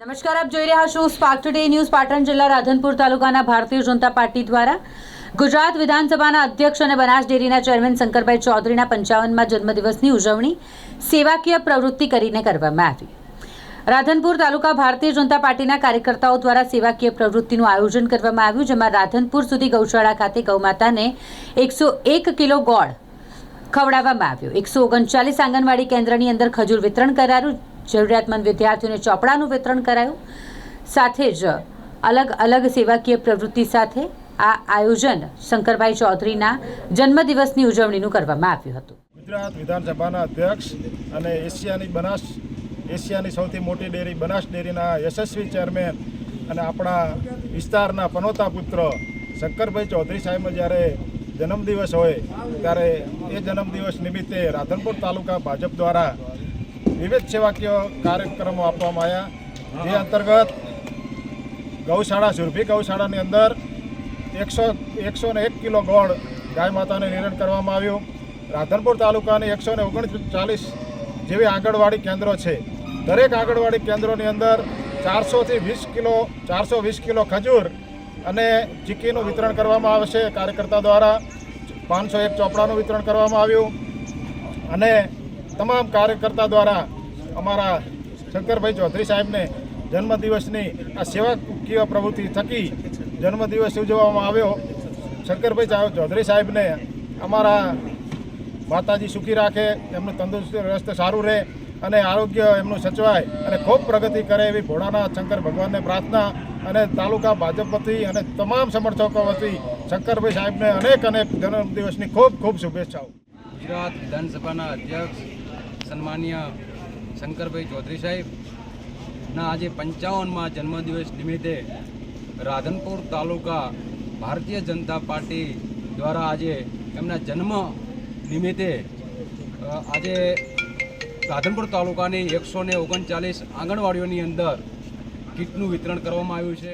નમસ્કાર, આપ જોઈ રહ્યા છો સ્પાર્ક ટુડે ન્યૂઝ પાટણ જિલ્લા રાધનપુર તાલુકાના ભારતીય જનતા પાર્ટી દ્વારા ગુજરાત વિધાનસભાના અધ્યક્ષ અને બનાસ ડેરીના ચેરમેન શંકરભાઈ ચૌધરીના પંચાવનમાં જન્મદિવસની ઉજવણી સેવાકીય પ્રવૃત્તિ કરીને કરવામાં આવી. રાધનપુર તાલુકા ભારતીય જનતા પાર્ટીના કાર્યકર્તાઓ દ્વારા સેવાકીય પ્રવૃત્તિનું આયોજન કરવામાં આવ્યું, જેમાં રાધનપુર સુધી ગૌશાળા ખાતે ગૌમાતાને એકસો એક કિલો ગોળ ખવડાવવામાં આવ્યો. એકસો ઓગણચાલીસ આંગણવાડી કેન્દ્રની અંદર ખજૂર વિતરણ કરાયું જરૂરિયાતમંદ વિદ્યાર્થીઓને ચોપડાનું વિતરણ કરાયું. સાથે જ અલગ અલગ સેવાકીય પ્રવૃત્તિ સાથે આ આયોજન શંકરભાઈ ચૌધરીના જન્મદિવસની ઉજવણીનું કરવામાં આવ્યું હતું. ગુજરાત વિધાનસભાના અધ્યક્ષ અને એશિયાની બનાસ, એશિયાની સૌથી મોટી ડેરી, બનાસ ડેરીના યશસ્વી ચેરમેન અને આપણા વિસ્તારના પનોતા પુત્ર શંકરભાઈ ચૌધરી સાહેબનો જ્યારે જન્મદિવસ હોય, ત્યારે એ જન્મદિવસ નિમિત્તે રાધનપુર તાલુકા ભાજપ દ્વારા વિવિધ સેવાકીય કાર્યક્રમો આપવામાં આવ્યા. જે અંતર્ગત ગૌશાળા સુરભી ગૌશાળાની અંદર એકસો એકસો ને એક કિલો ગોળ ગાય માતાને નિરણ કરવામાં આવ્યું. રાધનપુર તાલુકાની એકસો ને ઓગણચાલીસ જેવી આંગણવાડી કેન્દ્રો છે. દરેક આંગણવાડી કેન્દ્રોની અંદર ચારસોથી વીસ કિલો, ચારસો વીસ કિલો ખજૂર અને ચીકીનું વિતરણ કરવામાં આવશે. કાર્યકર્તા દ્વારા પાંચસો એક ચોપડાનું વિતરણ કરવામાં આવ્યું. અને તમામ કાર્યકર્તા દ્વારા અમારા શંકરભાઈ ચૌધરી સાહેબને જન્મદિવસની આ સેવાકીય પ્રવૃત્તિ થકી જન્મદિવસ ઉજવવામાં આવ્યો. શંકરભાઈ ચૌધરી સાહેબને અમારા માતાજી સુખી રાખે, એમનું તંદુરસ્ત રસ્ત સારું રહે અને આરોગ્ય એમનું સચવાય અને ખૂબ પ્રગતિ કરે એવી ભોળાનાથ શંકર ભગવાનને પ્રાર્થના અને તાલુકા ભાજપ વતી અને તમામ સમર્થકો વતી શંકરભાઈ સાહેબને અનેક અનેક જન્મદિવસની ખૂબ ખૂબ શુભેચ્છાઓ. ગુજરાત વિધાનસભાના અધ્યક્ષ સન્માનીય શંકરભાઈ ચૌધરી સાહેબના આજે પંચાવનમાં જન્મદિવસ નિમિત્તે રાધનપુર તાલુકા ભારતીય જનતા પાર્ટી દ્વારા આજે એમના જન્મ નિમિત્તે આજે રાધનપુર તાલુકાની એકસો ને ઓગણચાલીસ આંગણવાડીઓની અંદર કીટનું વિતરણ કરવામાં આવ્યું છે.